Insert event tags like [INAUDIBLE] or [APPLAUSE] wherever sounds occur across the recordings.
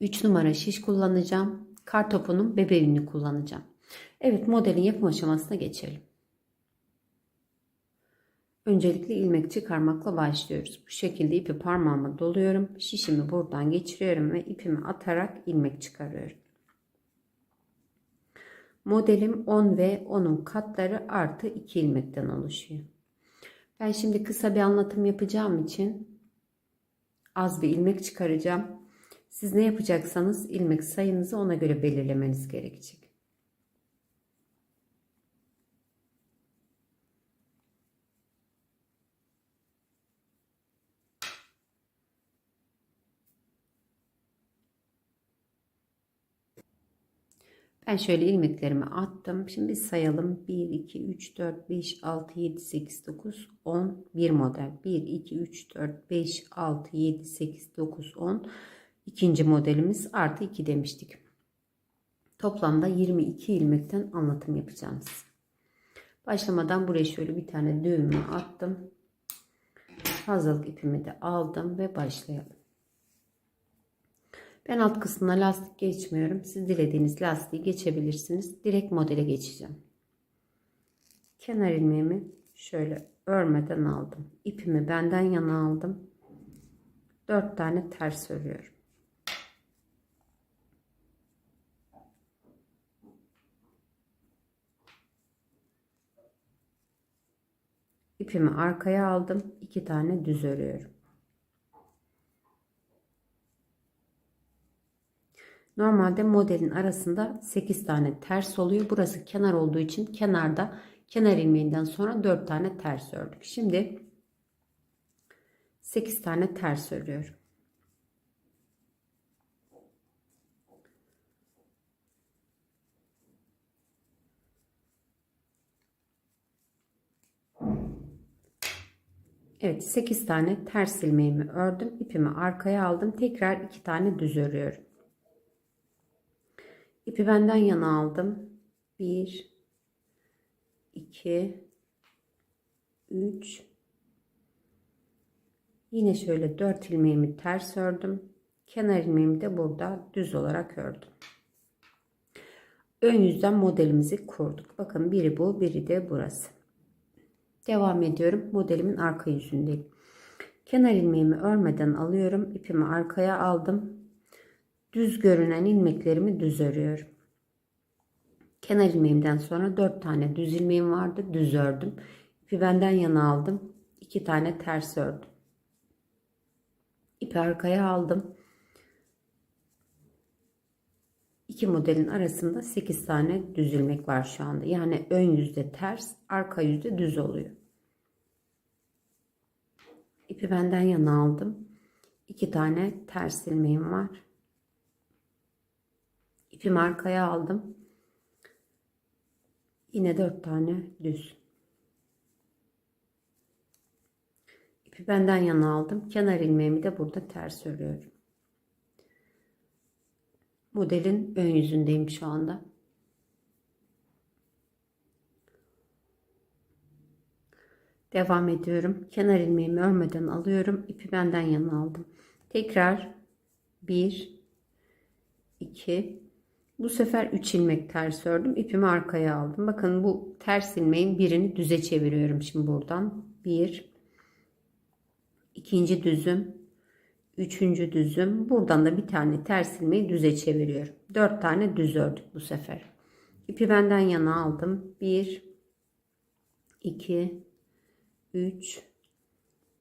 3 numara şiş kullanacağım. Kar topunun bebeğini kullanacağım. Evet modelin yapım aşamasına geçelim. Öncelikle ilmek çıkarmakla başlıyoruz. Bu şekilde ipi parmağıma doluyorum. Şişimi buradan geçiriyorum ve ipimi atarak ilmek çıkarıyorum. Modelim 10 ve 10'un katları artı 2 ilmekten oluşuyor. Ben şimdi kısa bir anlatım yapacağım için az bir ilmek çıkaracağım. Siz ne yapacaksanız ilmek sayınızı ona göre belirlemeniz gerekecek. Ben şöyle ilmeklerimi attım. Şimdi sayalım. 1, 2, 3, 4, 5, 6, 7, 8, 9, 10. Bir model. 1, 2, 3, 4, 5, 6, 7, 8, 9, 10. İkinci modelimiz artı 2 demiştik. Toplamda 22 ilmekten anlatım yapacağım size. Başlamadan buraya şöyle bir tane düğümü attım. Fazlalık ipimi de aldım ve başlayalım. Ben alt kısmına lastik geçmiyorum. Siz dilediğiniz lastiği geçebilirsiniz. Direkt modele geçeceğim. Kenar ilmeğimi şöyle örmeden aldım. İpimi benden yana aldım. 4 tane ters örüyorum. İpimi arkaya aldım. 2 tane düz örüyorum. Normalde modelin arasında 8 tane ters oluyor. Burası kenar olduğu için kenarda kenar ilmeğinden sonra 4 tane ters ördük. Şimdi 8 tane ters örüyorum. Evet 8 tane ters ilmeğimi ördüm. İpimi arkaya aldım. Tekrar 2 tane düz örüyorum. İpi benden yana aldım. 1 2 3 Yine şöyle 4 ilmeğimi ters ördüm. Kenar ilmeğimi de burada düz olarak ördüm. Ön yüzden modelimizi kurduk. Bakın biri bu, biri de burası. Devam ediyorum. Modelimin arka yüzündeyim. Kenar ilmeğimi örmeden alıyorum. İpimi arkaya aldım. Düz görünen ilmeklerimi düz örüyorum. Kenar ilmeğimden sonra 4 tane düz ilmeğim vardı. Düz ördüm. İpi benden yana aldım. 2 tane ters ördüm. İpi arkaya aldım. İki modelin arasında 8 tane düz ilmek var şu anda. Yani ön yüzde ters, arka yüzde düz oluyor. İpi benden yana aldım. 2 tane ters ilmeğim var. İpimi arkaya aldım. Yine 4 tane düz. İpi benden yana aldım. Kenar ilmeğimi de burada ters örüyorum. Modelin ön yüzündeyim şu anda. Devam ediyorum. Kenar ilmeğimi örmeden alıyorum. İpi benden yana aldım. Tekrar 1 2 bu sefer 3 ilmek ters ördüm. İpimi arkaya aldım. Bakın bu ters ilmeğin birini düze çeviriyorum şimdi buradan. 1 ikinci düzüm, üçüncü düzüm. Buradan da bir tane ters ilmeği düze çeviriyorum. 4 tane düz ördük bu sefer. İpi benden yana aldım. 1 2 3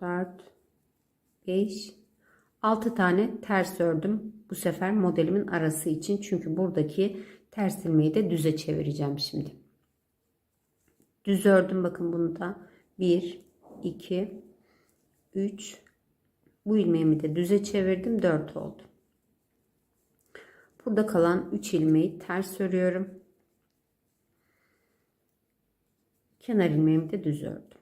4 5 6 tane ters ördüm. Bu sefer modelimin arası için. Çünkü buradaki ters ilmeği de düze çevireceğim şimdi. Düz ördüm bakın bunu da. 1 2 3 bu ilmeğimi de düze çevirdim. 4 oldu. Burada kalan 3 ilmeği ters örüyorum. Kenar ilmeğimi de düz ördüm.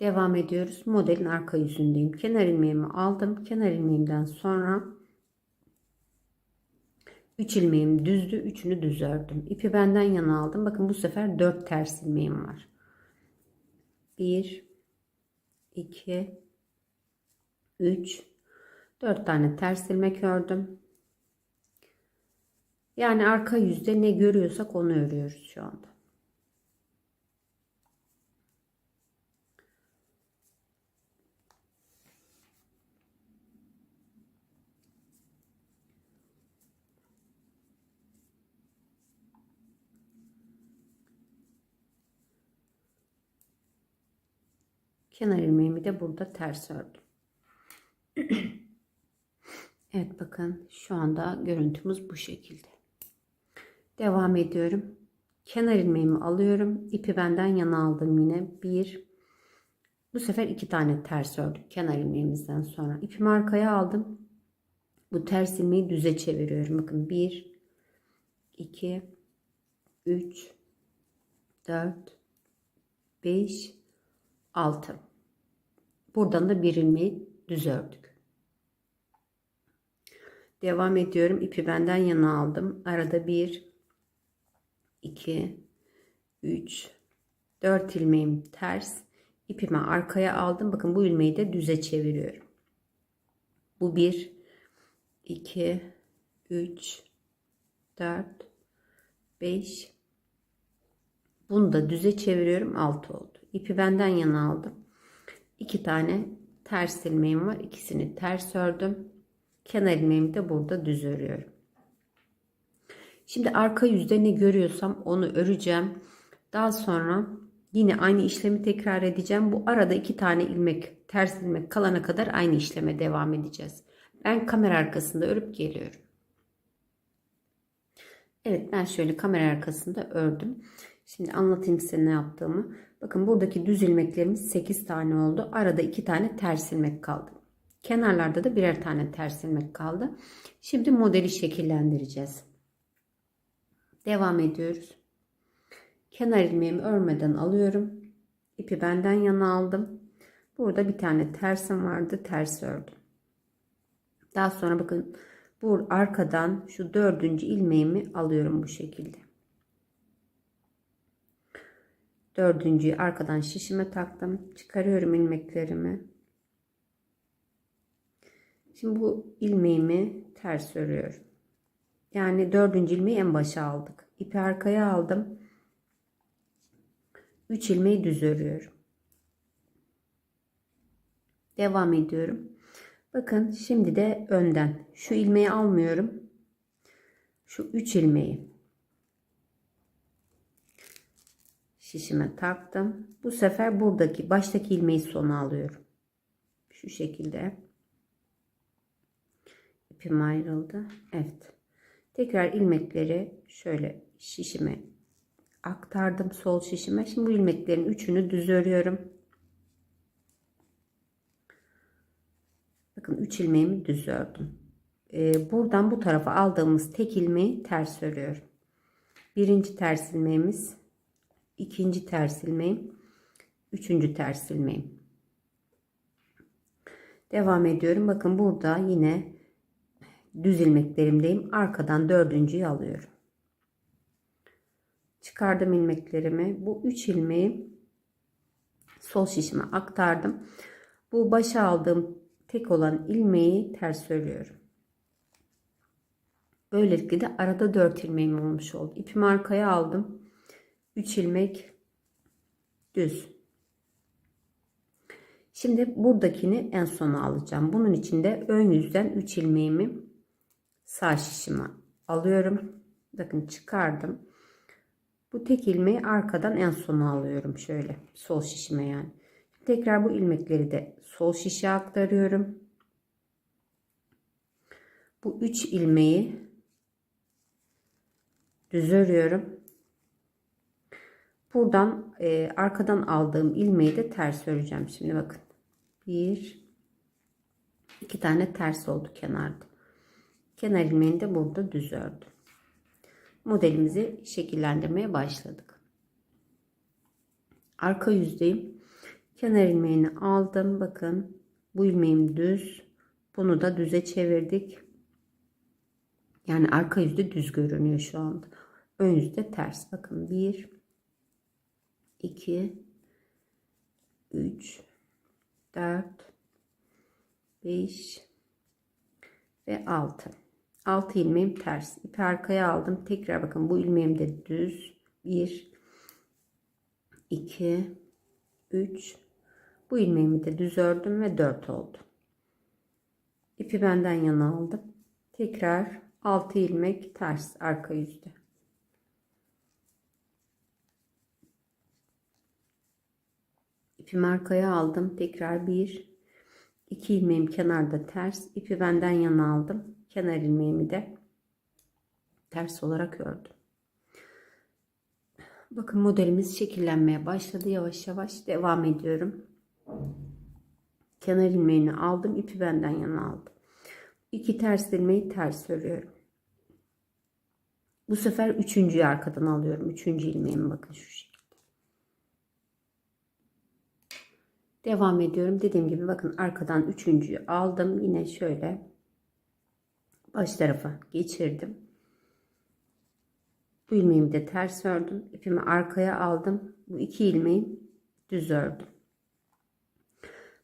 Devam ediyoruz. Modelin arka yüzündeyim. Kenar ilmeğimi aldım. Kenar ilmeğimden sonra 3 ilmeğim düzdü. Üçünü düz ördüm. İpi benden yana aldım. Bakın bu sefer 4 ters ilmeğim var. 1 2 3 4 tane ters ilmek ördüm. Yani arka yüzde ne görüyorsak onu örüyoruz şu anda. Kenar ilmeğimi de burada ters ördüm. [CLEARS THROAT] evet bakın şu anda görüntümüz bu şekilde. Devam ediyorum. Kenar ilmeğimi alıyorum. İpi benden yana aldım yine. Bir. Bu sefer iki tane ters ördük kenar ilmeğimizden sonra. İpimi arkaya aldım. Bu ters ilmeği düze çeviriyorum. Bakın bir, iki, üç, dört, beş, altı. Buradan da bir ilmeği düz ördük. Devam ediyorum. İpi benden yana aldım. Arada bir, 2 3 4 ilmeğim ters. İpimi arkaya aldım. Bakın bu ilmeği de düze çeviriyorum. Bu 1 2 3 4 5 bunu da düze çeviriyorum. 6 oldu. İpi benden yana aldım 2 tane ters ilmeğim var ikisini ters ördüm kenar ilmeğimi de burada düz örüyorum Şimdi arka yüzde ne görüyorsam onu öreceğim. Daha sonra yine aynı işlemi tekrar edeceğim. Bu arada iki tane ilmek, ters ilmek kalana kadar aynı işleme devam edeceğiz. Ben kamera arkasında örüp geliyorum. Evet ben şöyle kamera arkasında ördüm. Şimdi anlatayım size ne yaptığımı. Bakın buradaki düz ilmeklerimiz 8 tane oldu. Arada 2 tane ters ilmek kaldı. Kenarlarda da birer tane ters ilmek kaldı. Şimdi modeli şekillendireceğiz. Devam ediyoruz. Kenar ilmeğimi örmeden alıyorum. İpi benden yana aldım. Burada bir tane tersim vardı. Ters ördüm. Daha sonra bakın bu arkadan şu dördüncü ilmeğimi alıyorum bu şekilde. Dördüncüyü arkadan şişime taktım. Çıkarıyorum ilmeklerimi. Şimdi bu ilmeğimi ters örüyorum. Yani dördüncü ilmeği en başa aldık. İpi arkaya aldım. 3 ilmeği düz örüyorum. Devam ediyorum. Bakın şimdi de önden şu ilmeği almıyorum. Şu 3 ilmeği şişime taktım. Bu sefer buradaki baştaki ilmeği sona alıyorum. Şu şekilde. İpim ayrıldı. Evet. Tekrar ilmekleri şöyle şişime aktardım sol şişime. Şimdi bu ilmeklerin üçünü düz örüyorum. Bakın 3 ilmeğimi düz ördüm. Ee, buradan bu tarafa aldığımız tek ilmeği ters örüyorum. Birinci ters ilmeğimiz, ikinci ters ilmeğim, üçüncü ters ilmeğim. Devam ediyorum. Bakın burada yine düz ilmeklerimdeyim. Arkadan dördüncüyü alıyorum. Çıkardım ilmeklerimi. Bu üç ilmeği sol şişime aktardım. Bu başa aldığım tek olan ilmeği ters örüyorum. Böylelikle de arada 4 ilmeğim olmuş oldu. İpimi arkaya aldım. 3 ilmek düz. Şimdi buradakini en sona alacağım. Bunun için de ön yüzden 3 ilmeğimi sağ şişime alıyorum. Bakın çıkardım. Bu tek ilmeği arkadan en sona alıyorum şöyle sol şişime yani. Tekrar bu ilmekleri de sol şişe aktarıyorum. Bu 3 ilmeği düz örüyorum. Buradan e, arkadan aldığım ilmeği de ters öreceğim. Şimdi bakın. 1 İki tane ters oldu kenarda. Kenar ilmeğini de burada düz ördüm. Modelimizi şekillendirmeye başladık. Arka yüzdeyim. Kenar ilmeğini aldım. Bakın bu ilmeğim düz. Bunu da düze çevirdik. Yani arka yüzde düz görünüyor şu anda. Ön yüzde ters. Bakın 1 2 3 4 5 ve 6 6 ilmeğim ters. İpi arkaya aldım. Tekrar bakın bu ilmeğim de düz. 1 2 3 bu ilmeğimi de düz ördüm ve 4 oldu ipi benden yana aldım. Tekrar 6 ilmek ters arka yüzde ipimi arkaya aldım. Tekrar bir. İki ilmeğim kenarda ters. İpi benden yana aldım. Kenar ilmeğimi de ters olarak ördüm. Bakın modelimiz şekillenmeye başladı. Yavaş yavaş devam ediyorum. Kenar ilmeğini aldım. İpi benden yana aldım. İki ters ilmeği ters örüyorum. Bu sefer üçüncüyü arkadan alıyorum. Üçüncü ilmeğimi bakın şu şekilde Devam ediyorum. Dediğim gibi bakın arkadan üçüncüyü aldım. Yine şöyle baş tarafa geçirdim. Bu ilmeğimi de ters ördüm. İpimi arkaya aldım. Bu iki ilmeği düz ördüm.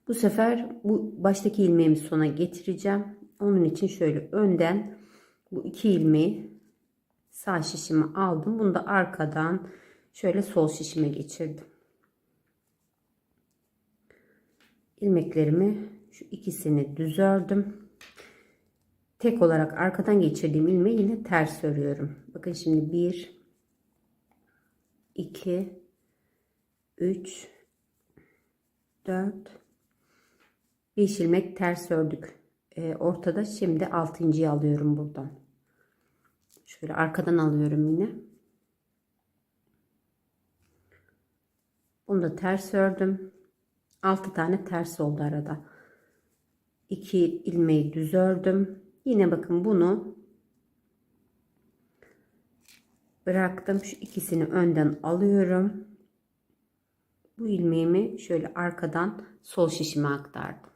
Bu sefer bu baştaki ilmeğimi sona getireceğim. Onun için şöyle önden bu iki ilmeği sağ şişimi aldım. Bunu da arkadan şöyle sol şişime geçirdim. İlmeklerimi şu ikisini düz ördüm. Tek olarak arkadan geçirdiğim ilmeği yine ters örüyorum. Bakın şimdi 1 2 3 4 5 ilmek ters ördük. Ee, ortada şimdi 6.'yı alıyorum buradan. Şöyle arkadan alıyorum yine. Bunu da ters ördüm. 6 tane ters oldu arada. 2 ilmeği düz ördüm. Yine bakın bunu bıraktım. Şu ikisini önden alıyorum. Bu ilmeğimi şöyle arkadan sol şişime aktardım.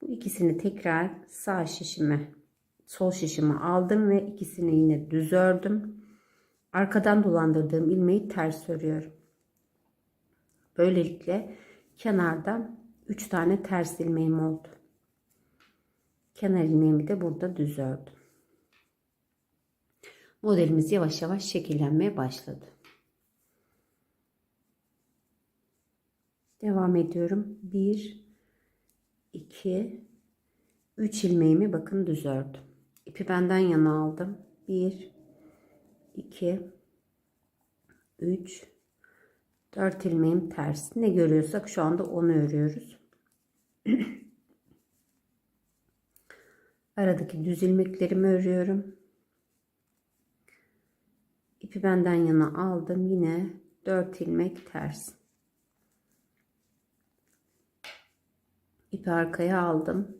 Bu ikisini tekrar sağ şişime, sol şişime aldım ve ikisini yine düz ördüm. Arkadan dolandırdığım ilmeği ters örüyorum. Böylelikle kenarda 3 tane ters ilmeğim oldu. Kenar ilmeğimi de burada düz ördüm. Modelimiz yavaş yavaş şekillenmeye başladı. Devam ediyorum. 1 2 3 ilmeğimi bakın düz ördüm. İpi benden yana aldım. 1 2 3 4 ilmeğim ters. Ne görüyorsak şu anda onu örüyoruz. [CLEARS THROAT] Aradaki düz ilmeklerimi örüyorum. İpi benden yana aldım. Yine 4 ilmek ters. İpi arkaya aldım.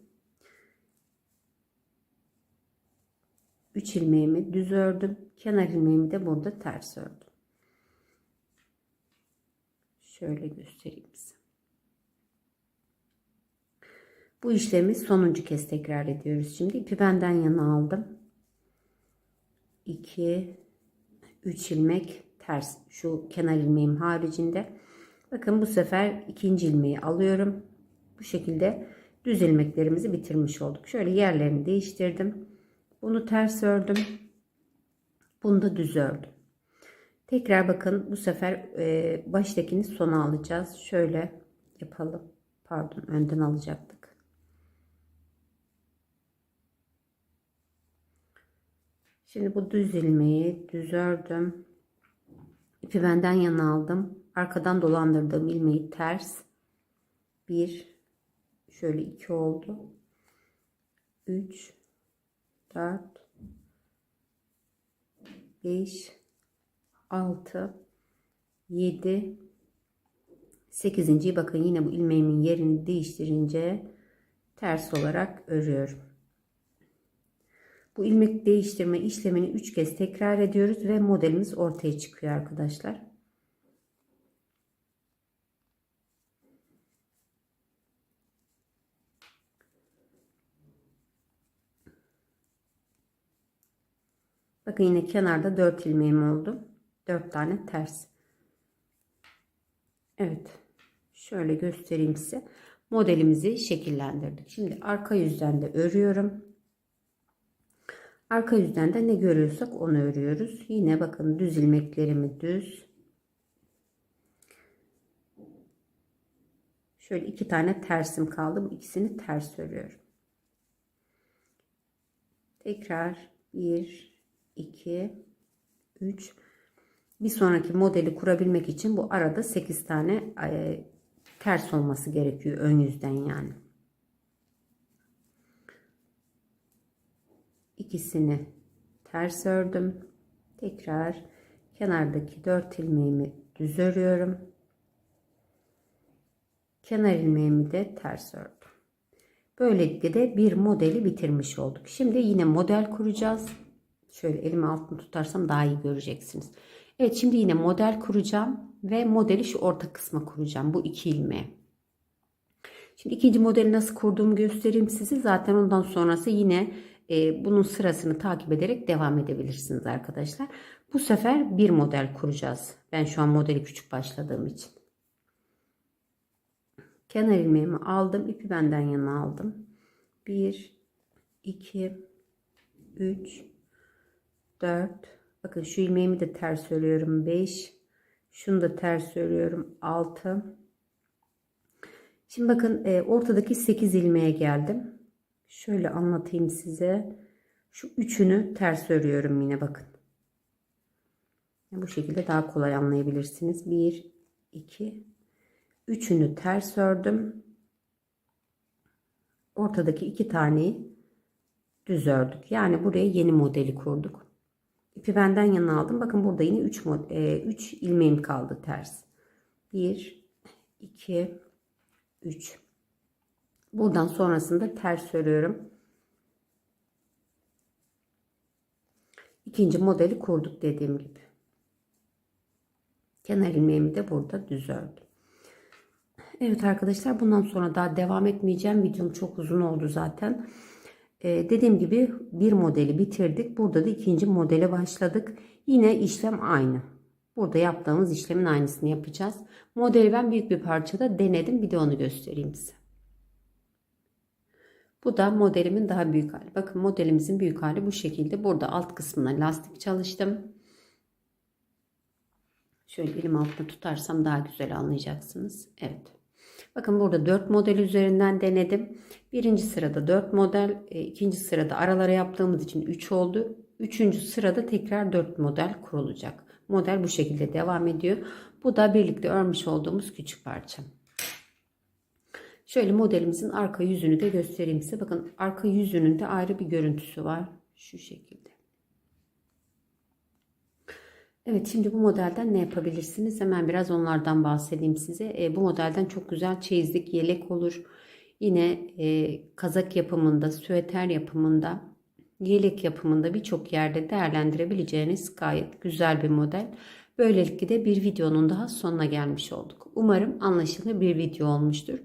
3 ilmeğimi düz ördüm. Kenar ilmeğimi de burada ters ördüm. Şöyle göstereyim size. Bu işlemi sonuncu kez tekrar ediyoruz. Şimdi ipi benden yana aldım. 2 3 ilmek ters şu kenar ilmeğim haricinde. Bakın bu sefer ikinci ilmeği alıyorum. Bu şekilde düz ilmeklerimizi bitirmiş olduk. Şöyle yerlerini değiştirdim. Bunu ters ördüm. Bunu da düz ördüm. Tekrar bakın bu sefer e, baştakini sona alacağız. Şöyle yapalım. Pardon önden alacaktık. Şimdi bu düz ilmeği düz ördüm. İpi benden yana aldım. Arkadan dolandırdığım ilmeği ters. Bir, şöyle iki oldu. Üç, dört, beş, 6 7 8. bakın yine bu ilmeğimin yerini değiştirince ters olarak örüyorum. Bu ilmek değiştirme işlemini 3 kez tekrar ediyoruz ve modelimiz ortaya çıkıyor arkadaşlar. Bakın yine kenarda 4 ilmeğim oldu. 4 tane ters. Evet. Şöyle göstereyim size. Modelimizi şekillendirdik. Şimdi arka yüzden de örüyorum. Arka yüzden de ne görüyorsak onu örüyoruz. Yine bakın düz ilmeklerimi düz. Şöyle iki tane tersim kaldı. Bu ikisini ters örüyorum. Tekrar 1 2 3 bir sonraki modeli kurabilmek için bu arada 8 tane e, ters olması gerekiyor ön yüzden yani. ikisini ters ördüm. Tekrar kenardaki 4 ilmeğimi düz örüyorum. Kenar ilmeğimi de ters ördüm. Böylelikle de bir modeli bitirmiş olduk. Şimdi yine model kuracağız. Şöyle elimi altını tutarsam daha iyi göreceksiniz. Evet şimdi yine model kuracağım ve modeli şu orta kısma kuracağım. Bu iki ilmeğe. Şimdi ikinci modeli nasıl kurduğumu göstereyim size. Zaten ondan sonrası yine e, bunun sırasını takip ederek devam edebilirsiniz arkadaşlar. Bu sefer bir model kuracağız. Ben şu an modeli küçük başladığım için. Kenar ilmeğimi aldım. ipi benden yana aldım. 1 2 3 4 Bakın şu ilmeğimi de ters örüyorum. 5 Şunu da ters örüyorum. 6 Şimdi bakın e, ortadaki 8 ilmeğe geldim. Şöyle anlatayım size. Şu üçünü ters örüyorum yine bakın. Bu şekilde daha kolay anlayabilirsiniz. 1 2 üçünü ters ördüm. Ortadaki iki taneyi düz ördük. Yani buraya yeni modeli kurduk. İpi benden yana aldım. Bakın burada yine 3 3 ilmeğim kaldı ters. 1 2 3 Buradan sonrasında ters örüyorum. İkinci modeli kurduk dediğim gibi. Kenar ilmeğimi de burada düz ördüm. Evet arkadaşlar bundan sonra daha devam etmeyeceğim. Videom çok uzun oldu zaten. Ee, dediğim gibi bir modeli bitirdik. Burada da ikinci modele başladık. Yine işlem aynı. Burada yaptığımız işlemin aynısını yapacağız. Modeli ben büyük bir parçada denedim. Bir de onu göstereyim size. Bu da modelimin daha büyük hali. Bakın modelimizin büyük hali bu şekilde. Burada alt kısmına lastik çalıştım. Şöyle elim altına tutarsam daha güzel anlayacaksınız. Evet. Bakın burada 4 model üzerinden denedim. Birinci sırada 4 model, e, ikinci sırada aralara yaptığımız için 3 oldu. Üçüncü sırada tekrar 4 model kurulacak. Model bu şekilde devam ediyor. Bu da birlikte örmüş olduğumuz küçük parça. Şöyle modelimizin arka yüzünü de göstereyim size. Bakın arka yüzünün de ayrı bir görüntüsü var. Şu şekilde. Evet şimdi bu modelden ne yapabilirsiniz? Hemen biraz onlardan bahsedeyim size. E, bu modelden çok güzel çeyizlik yelek olur. Yine e, kazak yapımında, süeter yapımında, yelek yapımında birçok yerde değerlendirebileceğiniz gayet güzel bir model. Böylelikle de bir videonun daha sonuna gelmiş olduk. Umarım anlaşılır bir video olmuştur.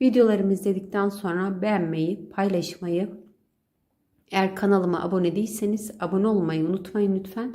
Videolarımı izledikten sonra beğenmeyi, paylaşmayı, eğer kanalıma abone değilseniz abone olmayı unutmayın lütfen.